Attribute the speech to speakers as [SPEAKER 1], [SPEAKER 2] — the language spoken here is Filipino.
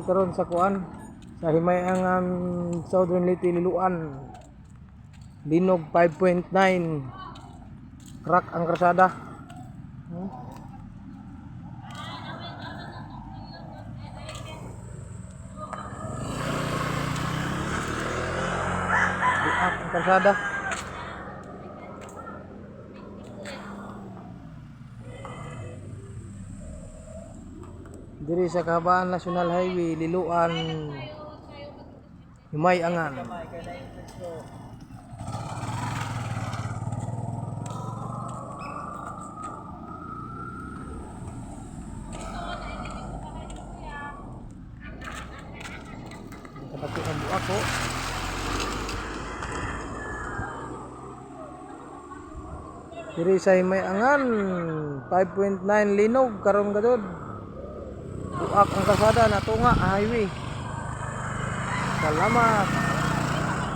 [SPEAKER 1] Karon sa kuan sa himayangan Southern Leyte Liluan. Linog 5.9. Crack ang krasada. Hmm? Ang krasada. Diri sa Kahabaan National Highway, Liluan, Himayangan. Kapati ang buak ko. Diri sa Himayangan, 5.9 linog karon gadod. Buak ang kasada na tunga highway. Salamat.